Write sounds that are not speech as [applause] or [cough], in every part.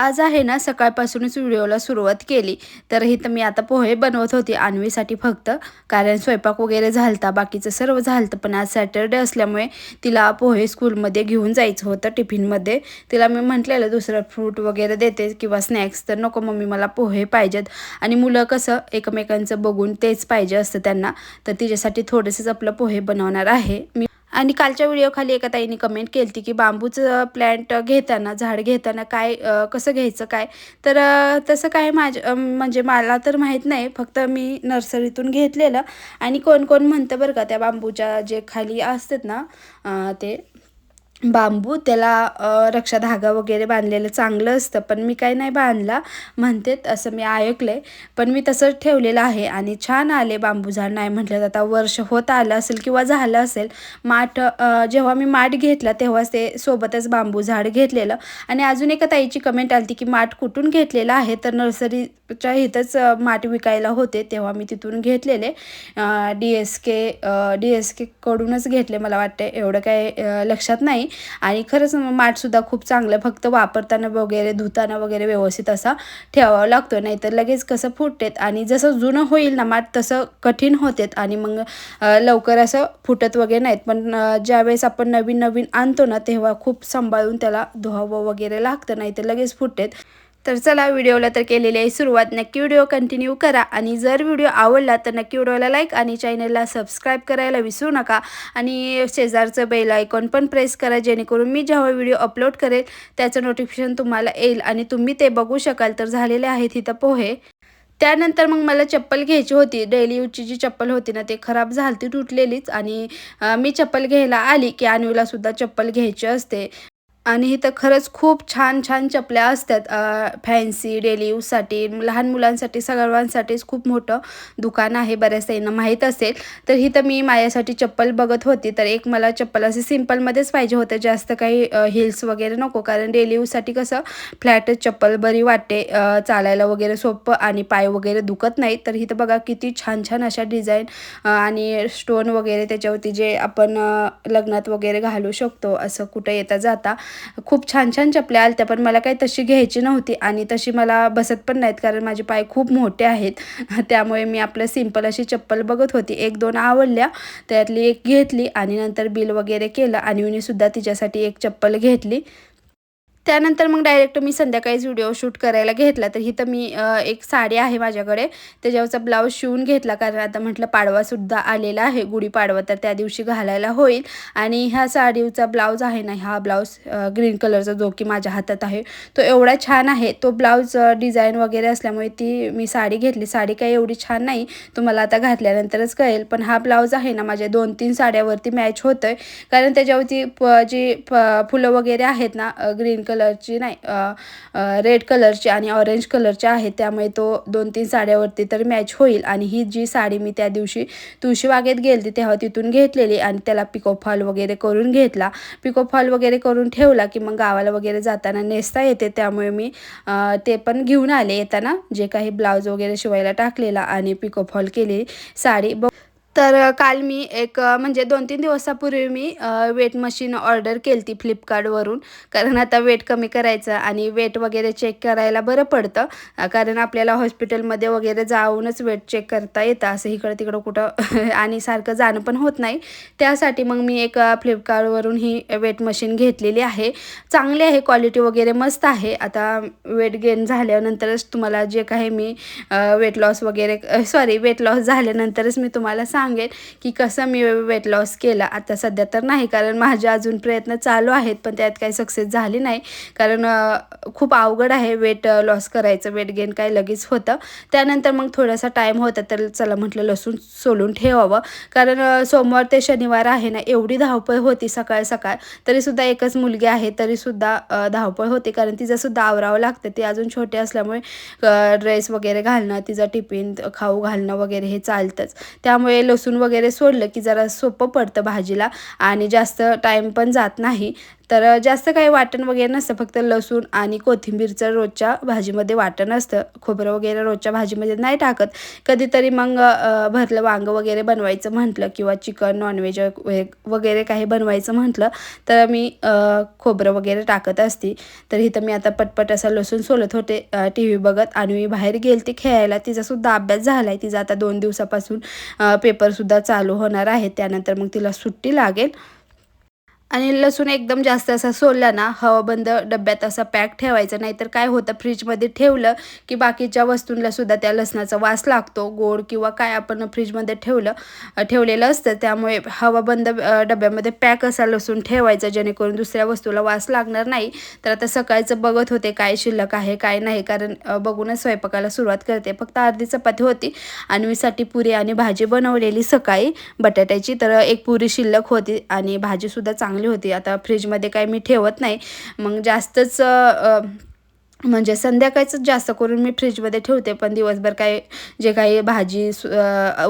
आज आहे ना सकाळपासूनच व्हिडिओला सुरुवात केली. तर इथं मी आता पोहे बनवत होती. आणवीसाठी फक्त कारण स्वयंपाक वगैरे झालता. बाकीचं सर्व झालतं. पण आज सॅटरडे असल्यामुळे तिला पोहे स्कूलमध्ये घेऊन जायचं होतं टिफिनमध्ये. तिला मी म्हटलेलं दुसरं फ्रूट वगैरे देते किंवा स्नॅक्स तर नको मम्मी मला पोहे पाहिजेत. आणि मुलं कसं एकमेकांचं बघून तेच पाहिजे असतं त्यांना. तर तिच्यासाठी थोडेसेच आपलं पोहे बनवणार आहे. मी आणि कालच्या व्हिडिओखाली एका ताईने कमेंट केली होती की बांबूचं प्लॅन्ट घेताना झाड घेताना काय कसं घ्यायचं काय? तर तसं काय माझ्या म्हणजे मला तर माहीत नाही. फक्त मी नर्सरीतून घेतलेलं. आणि कोण कोण म्हणतं बरं का त्या बांबूच्या जे खाली असतात ना ते बांबू त्याला रक्षा धागा वगैरे बांधलेलं चांगलं असतं. पण मी काही नाही बांधला. म्हणतेत असं मी ऐकलं आहे पण मी तसंच ठेवलेलं आहे आणि छान आले बांबू झाड. नाही म्हटलं आता वर्ष होत आलं असेल किंवा झालं असेल माठ जेव्हा मी माठ घेतला तेव्हाच ते सोबतच बांबू झाड घेतलेलं. आणि अजून एका ताईची कमेंट आली की माठ कुठून घेतलेलं आहे? तर नर्सरीच्या इथंच माठ विकायला होते तेव्हा मी तिथून घेतलेले. D S K D S केकडूनच घेतले मला वाटते एवढं काय लक्षात नाही. आणि खरंच माठसुद्धा खूप चांगलं फक्त वापरताना वगैरे धुताना वगैरे व्यवस्थित असा ठेवावा लागतो. नाहीतर लगेच कसं फुटतेत आणि जसं जुनं होईल ना माठ तसं कठीण होतेत आणि मग लवकर असं फुटत वगैरे नाहीत. पण ज्यावेळेस आपण नवीन नवीन आणतो ना तेव्हा खूप सांभाळून त्याला धुवावं वगैरे लागतं नाही तर लगेच फुटतेत. तर चला व्हिडिओला तर केलेली आहे सुरुवात. नक्की व्हिडिओ कंटिन्यू करा. आणि जर व्हिडिओ आवडला तर नक्की व्हिडिओला लाईक आणि चॅनलला सबस्क्राईब करायला विसरू नका. आणि शेजारचं बेल आयकॉन पण प्रेस करा जेणेकरून मी जेव्हा व्हिडिओ अपलोड करेल त्याचं नोटिफिकेशन तुम्हाला येईल आणि तुम्ही ते बघू शकाल. तर झालेले आहेत इथं पोहे. त्यानंतर मग मला चप्पल घ्यायची होती. डेली यूजची जी चप्पल होती ना ते खराब झाली तुटलेलीच. आणि मी चप्पल घ्यायला आली की सुद्धा चप्पल घ्यायची असते. आणि इथं खरंच खूप छान छान चपल्या असतात फॅन्सी डेली यूजसाठी लहान मुलांसाठी सर्वांसाठीच खूप मोठं दुकान आहे बऱ्याच त्यांना माहीत असेल. तर इथं मी माझ्यासाठी चप्पल बघत होती तर एक मला चप्पल असे सिम्पलमध्येच पाहिजे होतं जास्त काही हिल्स वगैरे नको कारण डेली यूजसाठी कसं फ्लॅटच चप्पल बरी वाटते चालायला वगैरे सोपं आणि पाय वगैरे दुखत नाही तर इथं बघा किती छान छान अशा डिझाईन आणि स्टोन वगैरे त्याच्यावरती जे आपण लग्नात वगैरे घालू शकतो असं कुठं येता जाता खूप छान छान चपल्या आल्या पण मला काही तशी घ्यायची नव्हती आणि तशी मला बसत पण नाहीत कारण माझे पाय खूप मोठे आहेत. [laughs] त्यामुळे मी आपलं सिंपल अशी चप्पल बघत होती. एक दोन आवडल्या त्यातली एक घेतली आणि नंतर बिल वगैरे केलं आणि सुद्धा तिच्यासाठी एक चप्पल घेतली. त्यानंतर मग डायरेक्ट मी संध्याकाळीच व्हिडिओ शूट करायला घेतला. तर इथं मी एक साडी आहे माझ्याकडे. त्याच्यावरचा ब्लाऊज शिवून घेतला. कारण आता म्हटलं पाडवासुद्धा आलेला आहे. गुढीपाडवा तर त्या दिवशी घालायला होईल. आणि ह्या साडीचा ब्लाऊज आहे ना हा ब्लाऊज ग्रीन कलरचा जो की माझ्या हातात आहे तो एवढा छान आहे. तो ब्लाऊज डिझाईन वगैरे असल्यामुळे ती मी साडी घेतली. साडी काही एवढी छान नाही तुम्हाला आता घातल्यानंतरच कळेल. पण हा ब्लाऊज आहे ना माझ्या दोन तीन साड्यावरती मॅच होतं आहे कारण त्याच्यावरती जी फुलं वगैरे आहेत ना ग्रीन कलरची नाही रेड कलरची आणि ऑरेंज कलरची आहे. त्यामुळे तो दोन तीन साड्यावरती तर मॅच होईल. आणि ही जी साडी मी त्या दिवशी तुळशी गेली तेव्हा तिथून घेतलेली आणि त्याला पिको फॉल वगैरे करून घेतला. पिको फॉल वगैरे करून ठेवला की मग गावाला वगैरे जाताना नेसता येते. त्यामुळे मी ते पण घेऊन आले येताना. जे काही ब्लाऊज वगैरे शिवायला टाकलेला आणि पिको फॉल केली साडी तर काल मी एक म्हणजे दोन तीन दिवसापूर्वी मी वेट मशीन ऑर्डर केली ती फ्लिपकार्टवरून. कारण आता वेट कमी करायचं आणि वेट वगैरे चेक करायला बरं पडतं. कारण आपल्याला हॉस्पिटलमध्ये वगैरे जाऊनच वेट चेक करता येतं. असं इकडं तिकडं कुठं [laughs] आणि सारखं जाणं पण होत नाही. त्यासाठी मग मी एक फ्लिपकार्टवरून ही वेट मशीन घेतलेली आहे. चांगली आहे क्वालिटी वगैरे मस्त आहे. आता वेट गेन झाल्यानंतरच तुम्हाला जे काही मी वेट लॉस वगैरे सॉरी वेट लॉस झाल्यानंतरच मी तुम्हाला सांग सांगेल की कसं मी वेट लॉस केला. आता सध्या तर नाही कारण माझे अजून प्रयत्न चालू आहेत पण त्यात काही सक्सेस झाली नाही. कारण खूप अवघड आहे वेट लॉस करायचं वेट गेन काय लगेच होतं. त्यानंतर मग थोडासा टाईम होता तर चला म्हटलं लसूण सोलून ठेवावं. कारण सोमवार ते शनिवार आहे ना एवढी धावपळ होती सकाळ सकाळ. तरीसुद्धा एकच मुलगी आहे तरीसुद्धा धावपळ होते. कारण तिचंसुद्धा आवरावं लागतं. ती अजून छोटे असल्यामुळे ड्रेस वगैरे घालणं तिचं टिफिन खाऊ घालणं वगैरे हे चालतंच. त्यामुळे लसूण वगैरे सोडलं की जरा सोपं पडतं भाजीला आणि जास्त टाईम पण जात नाही. तर जास्त काही वाटण वगैरे नसतं. फक्त लसूण आणि कोथिंबीरचं रोजच्या भाजीमध्ये वाटण असतं. खोबरं वगैरे रोजच्या भाजीमध्ये नाही टाकत. कधीतरी मग भरलं वांगं वगैरे बनवायचं म्हटलं किंवा चिकन नॉनव्हेज वगैरे काही बनवायचं म्हटलं तर मी खोबरं वगैरे टाकत असते. तर इथं मी आता पटपट असं लसूण सोलत होते टी व्ही बघत आणि मी बाहेर गेलते खेळायला. तिचासुद्धा अभ्यास झाला आहे तिचा आता दोन दिवसापासून पेपरसुद्धा चालू होणार आहे. त्यानंतर मग तिला सुट्टी लागेल. आणि लसूण एकदम जास्त असा सोलला ना हवाबंद डब्यात असा पॅक ठेवायचा नाहीतर काय होतं फ्रीजमध्ये ठेवलं की बाकीच्या वस्तूंना सुद्धा त्या लसणाचा वास लागतो गोड किंवा काय आपण फ्रीजमध्ये ठेवलं ठेवलेलं असतं. त्यामुळे हवाबंद डब्यामध्ये पॅक असा लसूण ठेवायचा जेणेकरून दुसऱ्या वस्तूला वास लागणार नाही. तर आता सकाळचं बघत होते काय शिल्लक आहे काय नाही कारण बघूनच स्वयंपाकाला सुरुवात करते. फक्त अर्धी चपाती होती आणवीसाठी पुरी आणि भाजी बनवलेली सकाळी. बटाट्याची तर एक पुरी शिल्लक होती आणि भाजीसुद्धा चांगली होती. आता फ्रीजमध्ये काही मी ठेवत नाही. मग जास्तच म्हणजे संध्याकाळचं जास्त करून मी फ्रीजमध्ये ठेवते पण दिवसभर काय जे काही भाजी सु-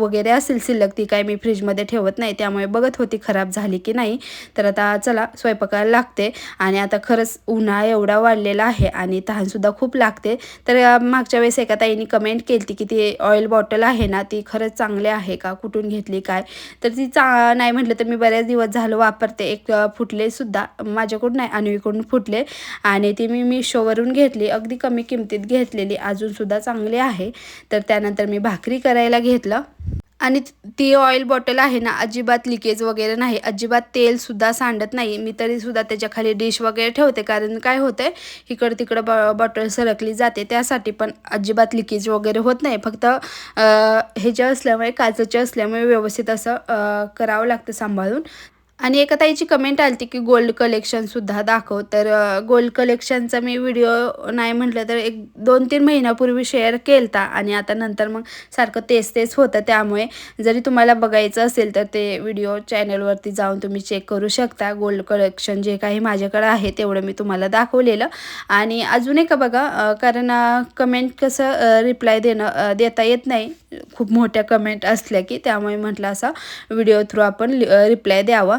वगैरे असेल शिल्लक ती काय मी फ्रीजमध्ये ठेवत नाही. त्यामुळे बघत होती खराब झाली की नाही. तर आता चला स्वयंपाकाला लागते आणि आता खरंच उन्हाळा एवढा वाढलेला आहे आणि तहानसुद्धा खूप लागते. तर मागच्या वेळेस एका ताईने कमेंट केली की ती ऑइल बॉटल आहे ना ती खरंच चांगली आहे का? कुठून घेतली काय? तर ती चा नाही म्हटलं तर मी बऱ्याच दिवस झालं वापरते. एक फुटले सुद्धा माझ्याकडून नाही अनवीकडून फुटले. आणि ती मी मिशोवरून घेतली. अगदी कमी किमतीत घेतलेली अजूनसुद्धा चांगली आहे. तर त्यानंतर मी भाकरी करायला घेतलं. आणि ती ऑइल बॉटल आहे ना अजिबात लिकेज वगैरे नाही. अजिबात तेलसुद्धा सांडत नाही. मी तरीसुद्धा त्याच्याखाली डिश वगैरे ठेवते. कारण काय होतं आहे इकडं तिकडं ब बॉटल सरकली जाते. त्यासाठी पण अजिबात लिकेज वगैरे होत नाही. फक्त अ, हे जे असल्यामुळे काचेचे असल्यामुळे व्यवस्थित असं करावं लागतं सांभाळून. आणि एका ताईची कमेंट आली होती की गोल्ड कलेक्शनसुद्धा दाखव. तर गोल्ड कलेक्शनचा मी व्हिडिओ नाही म्हटलं तर एक दोन तीन महिन्यापूर्वी शेअर केलता आणि आता नंतर मग सारखं तेच तेच होतं. त्यामुळे जरी तुम्हाला बघायचं असेल तर ते व्हिडिओ चॅनलवरती जाऊन तुम्ही चेक करू शकता. गोल्ड कलेक्शन जे काही माझ्याकडे आहे तेवढं मी तुम्हाला दाखवलेलं. आणि अजून एक बघा कारण कमेंट कसं रिप्लाय देणं देता येत नाही. खूप मोठ्या कमेंट असल्या की त्यामुळे म्हटलं असा व्हिडिओ थ्रू आपण रिप्लाय द्यावा.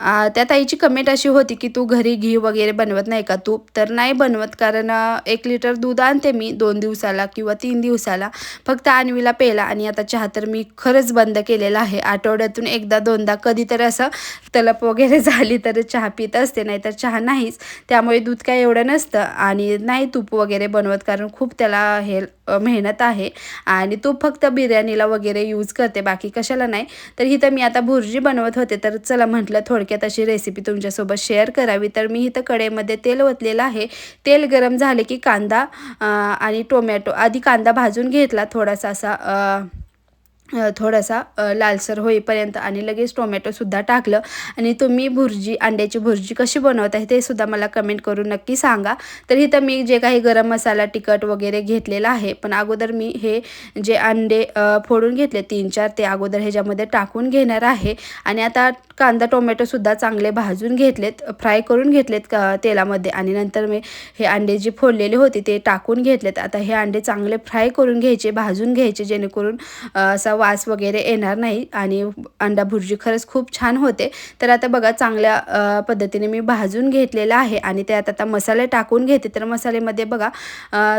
त्या ताईची कमेंट अशी होती की तू घरी घी वगैरे बनवत नाही का? तूप तर नाही बनवत कारण एक लिटर दूध आणते मी दोन दिवसाला किंवा तीन दिवसाला. फक्त आणवीला पेला आणि आता चहा तर मी खरंच बंद केलेला आहे. आठवड्यातून एकदा दोनदा कधीतरी असं तलप वगैरे [laughs] झाली तर चहा पित असते नाही तर चहा नाहीच. त्यामुळे दूध काय एवढं नसतं आणि नाही तूप वगैरे बनवत कारण खूप त्याला हे मेहनत आहे. आणि तूप फक्त बिर्याणीला वगैरे यूज करते बाकी कशाला नाही. तर ही तर मी आता भुर्जी बनवत होते तर चला म्हटलं थोडं थोडक्यात अशी रेसिपी तुमच्यासोबत शेअर करावी. तर मी इथं कडेमध्ये तेल ओतलेलं आहे. तेल गरम झाले की कांदा आणि टोमॅटो आधी कांदा भाजून घेतला थोडासा असा थोडासा लालसर होईपर्यंत आणि लगेच टोमॅटोसुद्धा टाकलं. आणि तुम्ही भुर्जी अंड्याची भुर्जी कशी बनवताय ते सुद्धा मला कमेंट करून नक्की सांगा. तर इथं मी जे काही गरम मसाला तिखट वगैरे घेतलेला आहे पण अगोदर मी हे जे अंडे फोडून घेतले तीन चार ते अगोदर ह्याच्यामध्ये टाकून घेणार आहे. आणि आता कांदा टोमॅटोसुद्धा चांगले भाजून घेतलेत फ्राय करून घेतलेत का तेलामध्ये. आणि नंतर मी हे अंडे जे फोडलेले होते ते टाकून घेतलेत. आता हे अंडे चांगले फ्राय करून घ्यायचे भाजून घ्यायचे जेणेकरून असा वास वगैरे येणार नाही आणि अंडा भुर्जी खरंच खूप छान होते. तर आता बघा चांगल्या पद्धतीने मी भाजून घेतलेलं आहे आणि त्यात आता मसाले टाकून घेते. तर मसाल्यामध्ये बघा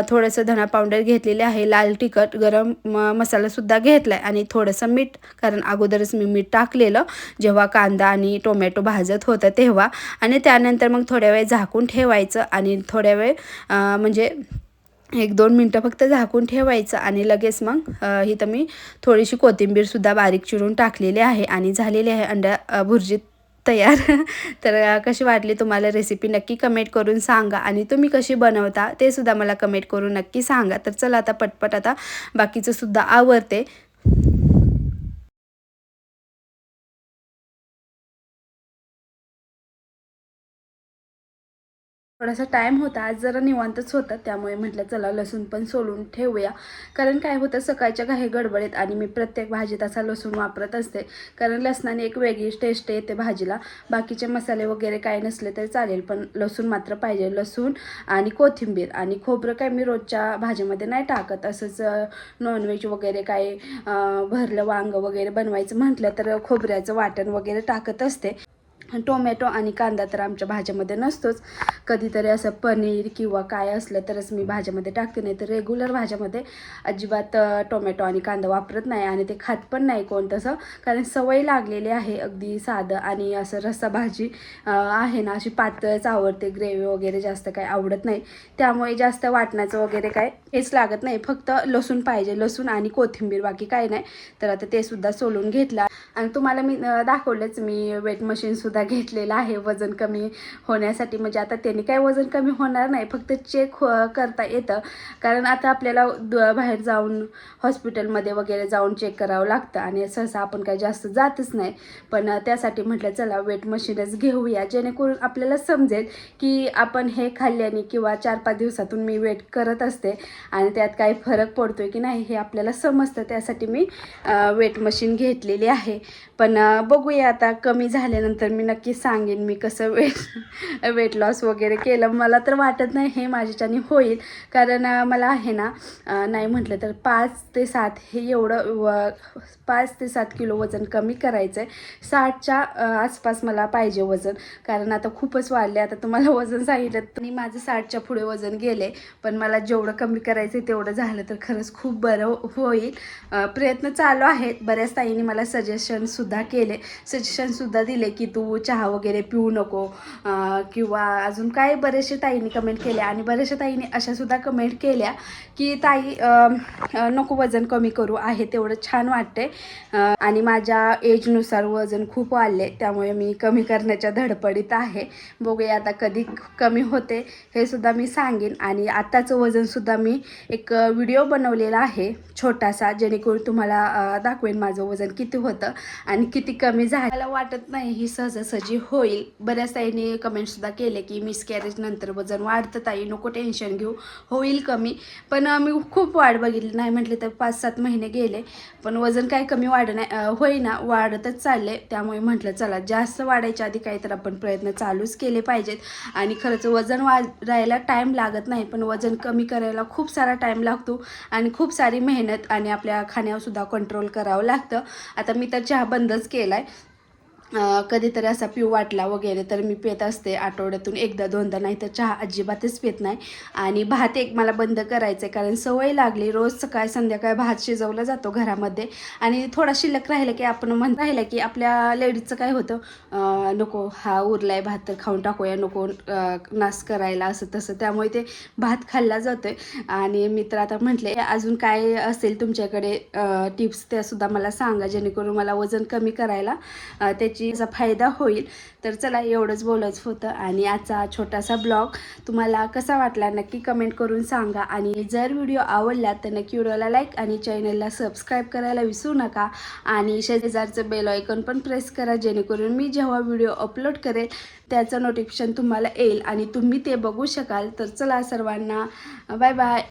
थोडंसं धणा पावडर घेतलेले आहे लाल तिखट गरम म मसालासुद्धा घेतला आहे आणि थोडंसं मीठ कारण अगोदरच मी मीठ टाकलेलं. जेव्हा कांदा आणि टोमॅटो भाजत होतं तेव्हा. आणि त्यानंतर मग थोड्या वेळ झाकून ठेवायचं आणि थोड्या वेळ म्हणजे एक दोन मिनटं फक्त झाकून ठेवायचं आणि लगेच मग ही इथं मी थोडीशी कोथिंबीरसुद्धा बारीक चिरून टाकलेली आहे आणि झालेली आहे अंड्या भुर्जी तयार. [laughs] तर कशी वाटली तुम्हाला रेसिपी नक्की कमेंट करून सांगा आणि तुम्ही कशी बनवता ते सुद्धा मला कमेंट करून नक्की सांगा. तर चला आता पटपट आता बाकीचं सुद्धा आवडते थोडासा टाईम होता आज जरा निवांतच होता त्यामुळे म्हटलं चला लसूण पण सोलून ठेवूया. कारण काय होतं सकाळच्या काही गडबडीत आणि मी प्रत्येक भाजीत असा लसूण वापरत असते. कारण लसणाने एक वेगळीच टेस्ट येते भाजीला. बाकीचे मसाले वगैरे काय नसले तरी चालेल पण लसूण मात्र पाहिजे. लसूण आणि कोथिंबीर आणि खोबरं काय मी रोजच्या भाजीमध्ये नाही टाकत. असंच नॉनव्हेज वगैरे काय भरलं वांगं वगैरे बनवायचं म्हटलं तर खोबऱ्याचं वाटण वगैरे टाकत असते. टोमॅटो आणि कांदा तर आमच्या भाज्यामध्ये नसतोच. कधीतरी असं पनीर किंवा काय असलं तरच मी भाज्यामध्ये टाकते नाही तर रेग्युलर भाज्यामध्ये अजिबात टोमॅटो आणि कांदा वापरत नाही आणि ते खात पण नाही कोण तसं. कारण सवय लागलेली आहे अगदी साधं आणि असं रस्सा भाजी आहे ना अशी पातळच आवडते ग्रेव्ही वगैरे जास्त काय आवडत नाही. त्यामुळे जास्त वाटण्याचं वगैरे काय हेच लागत नाही. फक्त लसूण पाहिजे लसूण आणि कोथिंबीर बाकी काय नाही. तर आता ते सुद्धा सोलून घेतला. आणि तुम्हाला मी दाखवलंच मी वेट मशीनसुद्धा घेतलेलं आहे वजन कमी होण्यासाठी. म्हणजे आता त्याने काय वजन कमी होणार नाही फक्त चेक हो करता येतं. कारण आता आपल्याला द बाहेर जाऊन हॉस्पिटलमध्ये वगैरे जाऊन चेक करावं लागतं आणि सहसा आपण काही जास्त जातच नाही. पण त्यासाठी म्हटलं चला वेट मशीनच घेऊया. जेणेकरून आपल्याला समजेल की आपण हे खाल्ल्याने किंवा चार पाच दिवसातून मी वेट करत असते आणि त्यात काही फरक पडतोय की नाही हे आपल्याला समजतं. त्यासाठी मी वेट मशीन घेतलेली आहे. पण बघूया आता कमी झाल्यानंतर मी नक्की सांगेन मी कसं वेट वेट लॉस वगैरे केलं. मला तर वाटत नाही हे माझ्याच्याने होईल. कारण मला आहे ना नाही म्हटलं तर पाच ते सात हे एवढं व पाच ते सात किलो वजन कमी करायचं आहे साठच्या आसपास मला पाहिजे वजन. कारण आता खूपच वाढले. आता तुम्हाला वजन सांगितलं तर माझं साठच्या पुढे वजन गेले. पण मला जेवढं कमी करायचं आहे तेवढं झालं तर खरंच खूप बरं होईल. प्रयत्न चालू आहेत. बऱ्याच ताईंनी मला सजेशनसुद्धा केले. सजेशनसुद्धा दिले की तू चहा वगैरे पिऊ नको किंवा अजून काय बरेचसे ताईंनी कमेंट केल्या आणि बऱ्याचशा ताईंनी अशासुद्धा कमेंट केल्या की ताई नको वजन कमी करू आहे तेवढं छान वाटते आणि माझ्या एजनुसार वजन खूप वाढले त्यामुळे मी कमी करण्याच्या धडपडीत आहे. बघूया आता कधी कमी होते हे सुद्धा मी सांगेन आणि आत्ताचं वजनसुद्धा मी एक व्हिडिओ बनवलेला आहे छोटासा जेणेकरून तुम्हाला दाखवेन माझं वजन किती होतं आणि किती कमी झालं. मला वाटत नाही ही सहजासहजी होईल. बऱ्याच ताईंनी कमेंटसुद्धा केले की मिसकॅरेज नंतर वजन वाढतं ताई नको टेन्शन घेऊ. होईल कमी. पण मी खूप वाढ बघितली. नाही म्हटले तर पाच सात महिने गेले. पण वजन काय कमी वाढ नाही होईना. वाढतच चालले त्यामुळे म्हटलं चला जास्त वाढायच्या आधी काही तर आपण प्रयत्न चालूच केले पाहिजेत. आणि खरंच वजन वाढायला टाईम लागत नाही पण वजन कमी करायला खूप सारा टाईम लागतो. आणि खूप सारी मेहनत आणि आपल्या खाण्यावरसुद्धा कंट्रोल करावं लागतं. आता मी तर चहा बंदच केला आहे कधीतरी असा पिऊ वाटला वगैरे तर मी पित असते आठवड्यातून एकदा दोनदा नाही तर चहा अजिबातच पित नाही. आणि भात एक मला बंद करायचं आहे कारण सवय लागली. रोज सकाळ संध्याकाळ भात शिजवला जातो घरामध्ये. आणि थोडा शिल्लक राहिलं की आपण म्हण राहिलं की आपल्या लेडीजचं काय होतं नको हा उरलाय भात तर खाऊन टाकूया नको नास नाश करायला असं तसं. त्यामुळे ते भात खाल्ला जातोय. आणि मी तर आता म्हटले अजून काय असेल तुमच्याकडे टिप्स त्यासुद्धा मला सांगा जेणेकरून मला वजन कमी करायला त्याची त्याची याचा फायदा होईल तर चला एवढंच बोलत होतं. आणि आजचा छोटासा ब्लॉग तुम्हाला कसा वाटला नक्की कमेंट करून सांगा. आणि जर व्हिडिओ आवडला तर नक्की व्हिडिओला लाईक आणि चॅनलला सबस्क्राईब करायला विसरू नका. आणि शेजारचं बेल आयकॉन पण प्रेस करा जेणेकरून मी जेव्हा व्हिडिओ अपलोड करेल त्याचं नोटिफिकेशन तुम्हाला येईल. आणि तुम्ही ते बघू शकाल. तर चला सर्वांना बाय बाय.